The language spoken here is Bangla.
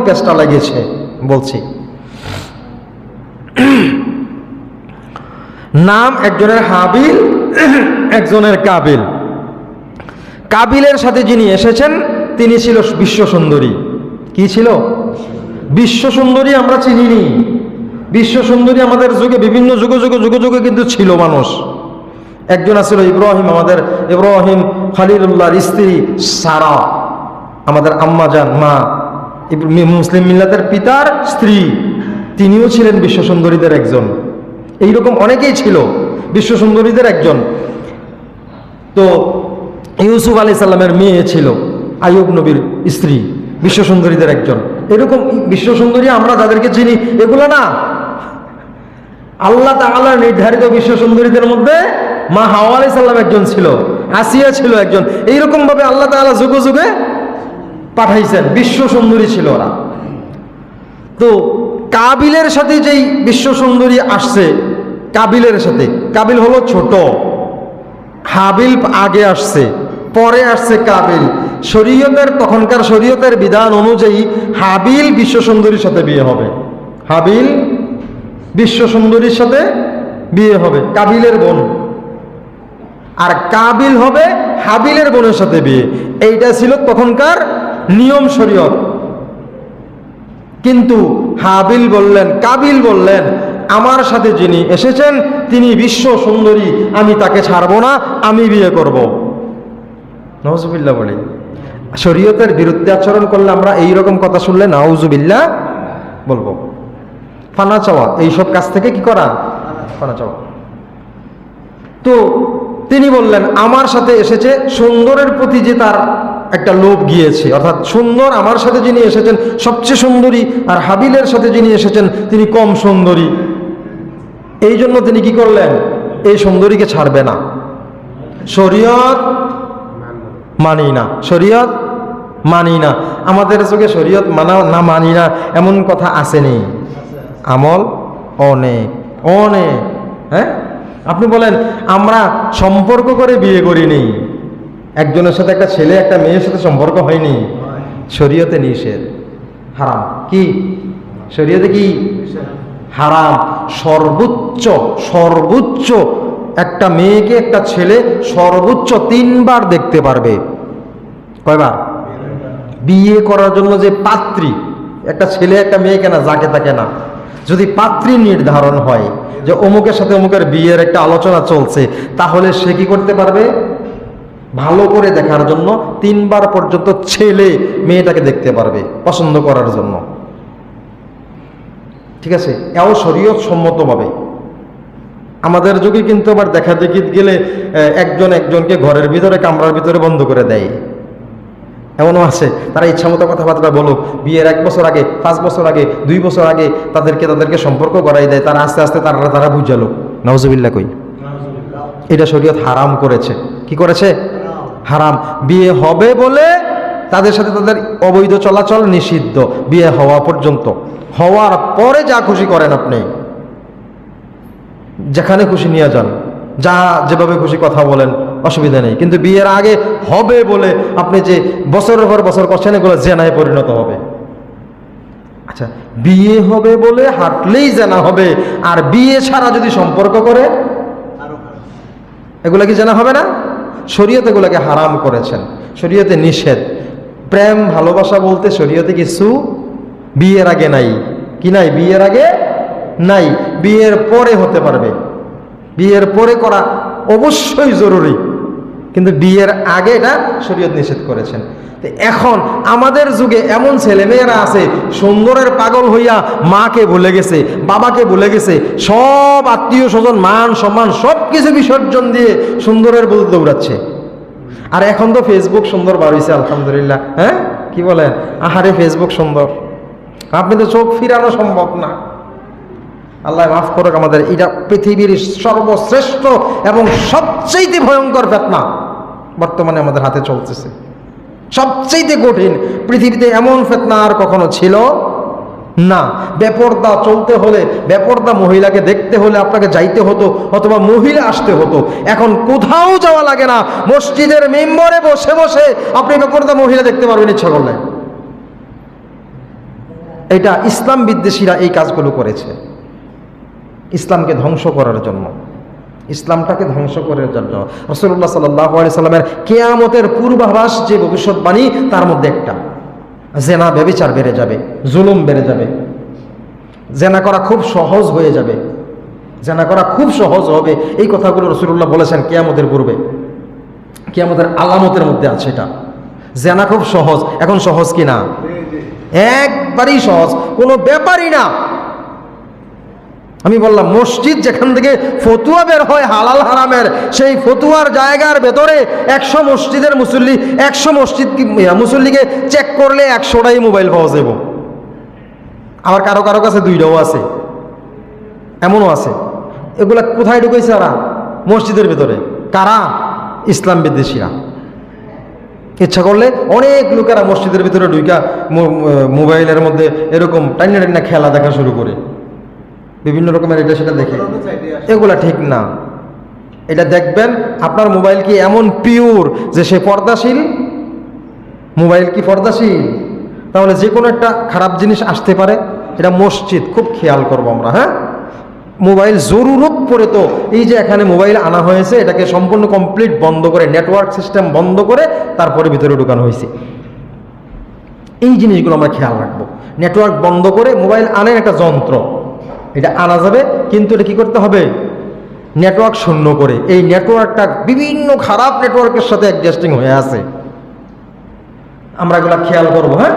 পেঁচটা লাগিয়েছে বলছি। নাম একজনের হাবিল, একজনের কাবিল। কাবিলের সাথে যিনি এসেছেন, তিনি ছিল বিশ্ব সুন্দরী কি ছিল? বিশ্ব সুন্দরী আমরা চিনিনি। বিশ্ব সুন্দরী আমাদের যুগে বিভিন্ন যুগে যুগে যুগে যুগে কিন্তু ছিল মানুষ। একজন আছিল ইব্রাহিম, আমাদের ইব্রাহিম খালিলুল্লাহর স্ত্রী সারা, আমাদের আম্মা যান মা। মুসলিম মিল্লাতের পিতার স্ত্রী। তিনিও ছিলেন বিশ্ব সুন্দরীদের একজন। এইরকম অনেকেই ছিল বিশ্ব সুন্দরীদের একজন। তো ইউসুফ আলি সাল্লামের মেয়ে ছিল আয়ুব নবীর স্ত্রী বিশ্ব সুন্দরীদের একজন। এরকম বিশ্ব সুন্দরী আমরা যাদেরকে চিনি, এগুলো না। আল্লাহ তাআলা নির্ধারিত বিশ্ব সুন্দরীদের মধ্যে মা হাওয়া আলি সাল্লাম একজন ছিল, আসিয়া ছিল একজন। এইরকম ভাবে আল্লাহ তাআলা যুগে যুগে পাঠাইছেন, বিশ্ব সুন্দরী ছিল ওরা। তো কাবিলের সাথে যেই বিশ্ব সুন্দরী আসছে, কাবিলের সাথে, কাবিল হলো ছোট। হাবিল আগে আসছে, পরে আসছে কাবিল। শরীয়তের, তখনকার শরীয়তের বিধান অনুযায়ী হাবিল বিশ্ব সুন্দরীর সাথে বিয়ে হবে। হাবিল বিশ্ব সুন্দরীর সাথে বিয়ে হবে, কাবিলের বোন। আর কাবিল হবে হাবিলের বোনের সাথে বিয়ে। এইটা ছিল তখনকার নিয়ম শরীয়ত। কিন্তু হাবিল বললেন, কাবিল বললেন, আমার সাথে যিনি এসেছেন, তিনি বিশ্ব সুন্দরী, আমি তাকে ছাড়বো না, আমি বিয়ে করব। নওজুবিল্লাহ বলি, শরীয়তের বিরুদ্ধে আচরণ করলে আমরা এই রকম কথা শুনলে নাউজুবিল্লাহ বলব। ফানা চাওয়া এইসব কাজ থেকে কি করা? ফানা চাওয়া। তো তিনি বললেন, আমার সাথে এসেছে সুন্দরের প্রতি যে তার একটা লোভ গিয়েছে। অর্থাৎ সুন্দর আমার সাথে যিনি এসেছেন, সবচেয়ে সুন্দরী আর হাবিলের সাথে যিনি এসেছেন, তিনি কম সুন্দরী। এই জন্য তিনি কি করলেন? এই সুন্দরীকে ছাড়বে না। শরীয়ত মানি না। শরীয়ত মানি না। আমাদের চোখে শরীয়ত মানা না মানি না, এমন কথা আসেনি। আমল অনেক অনেক। হ্যাঁ? আপনি বলেন, আমরা সম্পর্ক করে বিয়ে করিনি। একজনের সাথে একটা ছেলে, একটা মেয়ের সাথে সম্পর্ক হয়নি। শরীয়তে নিষেধ। হারাম। কি? শরীয়তে কি? হারাম। সর্বোচ্চ সর্বোচ্চ একটা মেয়েকে, একটা ছেলে সর্বোচ্চ তিনবার দেখতে পারবে। কয়বার? বিয়ে করার জন্য যে পাত্রী, একটা ছেলে, একটা মেয়েকে না যাকে তাকে না। যদি পাত্রী নির্ধারণ হয় যে অমুকের সাথে অমুকের বিয়ের একটা আলোচনা চলছে, তাহলে সে কি করতে পারবে? ভালো করে দেখার জন্য তিনবার পর্যন্ত ছেলে মেয়েটাকে দেখতে পারবে পছন্দ করার জন্য। ঠিক আছে? এও শরীয়ত সম্মতভাবে আমাদের যুগে কিন্তু আবার দেখা দেখি গেলে একজন একজনকে ঘরের ভিতরে কামরার ভিতরে বন্ধ করে দেয়। এমনও আছে। তারা ইচ্ছা মতো কথাবার্তা বলুক বিয়ের এক বছর আগে পাঁচ বছর আগে দুই বছর আগে তাদেরকে তাদেরকে সম্পর্ক করাই দেয় তারা আস্তে আস্তে তারা তারা বুঝালো নওজবিল্লা কই। এটা শরীয়ত হারাম করেছে। কি করেছে? হারাম। বিয়ে হবে বলে তাদের সাথে তাদের অবৈধ চলাচল নিষিদ্ধ, বিয়ে হওয়া পর্যন্ত। হওয়ার পরে যা খুশি করেন আপনি, যেখানে খুশি নিয়ে যান। যা যেভাবে খুশি কথা বলেন, অসুবিধা নেই। কিন্তু বিয়ের আগে হবে বলে আপনি যে বছরের পর বছর করছেন, এগুলো জেনায় পরিণত হবে। আচ্ছা বিয়ে হবে বলে হাঁটলেই জানা হবে, আর বিয়ে ছাড়া যদি সম্পর্ক করে, এগুলা কি জানা হবে না? শরীয়তে এগুলাকে হারাম করেছেন। শরীয়তে নিষেধ। প্রেম, ভালোবাসা বলতে শরীয়তে কিছু বিয়ের আগে নাই। কি নাই? বিয়ের আগে নাই। বিয়ের পরে হতে পারবে। বিয়ের পরে করা অবশ্যই জরুরি। কিন্তু বিয়ের আগে এটা শরীয়ত নিষেধ করেছেন। এখন আমাদের যুগে এমন ছেলেমেয়েরা আছে, সুন্দরের পাগল হইয়া মাকে ভুলে গেছে, বাবাকে ভুলে গেছে, সব আত্মীয় স্বজন, মান সম্মান সব কিছু বিসর্জন দিয়ে সুন্দরের বলতে দৌড়াচ্ছে। আর এখন তো ফেসবুক সুন্দর বার হয়েছে আলহামদুলিল্লাহ। হ্যাঁ? কি বলেন? আহারে ফেসবুক সুন্দর। আপনি তো চোখ ফিরানো সম্ভব না। আল্লাহ মাফ করুক আমাদের, এটা পৃথিবীর সর্বশ্রেষ্ঠ এবং সবচেয়ে ভয়ঙ্কর ফেতনা। বর্তমানে আমাদের হাতে চলতেছে। সবচেয়ে কঠিন, পৃথিবীতে এমন ফেতনা আর কখনো ছিল না। বেপর্দা চলতে হলে, বেপর্দা মহিলাকে দেখতে হলে আপনাকে যাইতে হতো অথবা মহিলা আসতে হতো। এখন কোথাও যাওয়া লাগে না। মসজিদের মেম্বরে বসে বসে আপনি বেপর্দা মহিলা দেখতে পারবেন ইচ্ছা করলে। এটা ইসলাম বিদ্বেষীরা এই কাজগুলো করেছে। ইসলামকে ধ্বংস করার জন্য। ইসলামটাকে ধ্বংস করার জন্য। রসুল্লাহ সাল্লাহ সাল্লামের কেয়ামতের পূর্বাভাস যে ভবিষ্যৎবাণী তার মধ্যে একটা। জেনা ব্যবিচার বেড়ে যাবে জুলুম বেড়ে যাবে। জেনা করা খুব সহজ হয়ে যাবে। জেনা করা খুব সহজ হবে এই কথাগুলো রসুল্লাহ বলেছেন কেয়ামতের পূর্বে। কেয়ামতের আলামতের মধ্যে আছে এটা। জেনা খুব সহজ এখন সহজ কি না একবারই সহজ কোনো ব্যাপারই না। আমি বললাম, মসজিদ যেখান থেকে ফতুয়া বের হয় হালাল হারামের, সেই ফতুয়ার জায়গার ভেতরে একশো মসজিদের মুসল্লি, একশো মসজিদ মুসল্লিকে চেক করলে একশোটাই মোবাইল পাওয়া যাব আবার কারও কারও কাছে দুইটাও আছে। এমনও আছে। এগুলা কোথায় ঢুকেছে ওরা মসজিদের ভেতরে। কারা? ইসলাম বিদ্বেষীরা। ইচ্ছা করলে অনেক লোকেরা মসজিদের ভিতরে ঢুকা মোবাইলের মধ্যে এরকম টাইনা টাইনা খেলা দেখা শুরু করে। বিভিন্ন রকমের এটা সেটা দেখে। এগুলা ঠিক না। এটা দেখবেন, আপনার মোবাইল কি এমন পিওর যে সে পর্দাশীল? মোবাইল কি পর্দাশীল? তাহলে যে কোনো একটা খারাপ জিনিস আসতে পারে। এটা মসজিদ, খুব খেয়াল করব আমরা হ্যাঁ? মোবাইল জরুরত পড়ে তো এই যে এখানে মোবাইল আনা হয়েছে, এটাকে সম্পূর্ণ কমপ্লিট বন্ধ করে নেটওয়ার্ক সিস্টেম বন্ধ করে তারপরে ভিতরে ঢুকানো হয়েছে। এই জিনিসগুলো আমরা খেয়াল রাখব। নেটওয়ার্ক বন্ধ করে মোবাইল আনেন একটা যন্ত্র। এটা আনা যাবে, কিন্তু এটা কী করতে হবে? নেটওয়ার্ক শূন্য করে। এই নেটওয়ার্কটা বিভিন্ন খারাপ নেটওয়ার্কের সাথে অ্যাডজাস্টিং হয়ে আছে। আমরা এগুলা খেয়াল করব হ্যাঁ?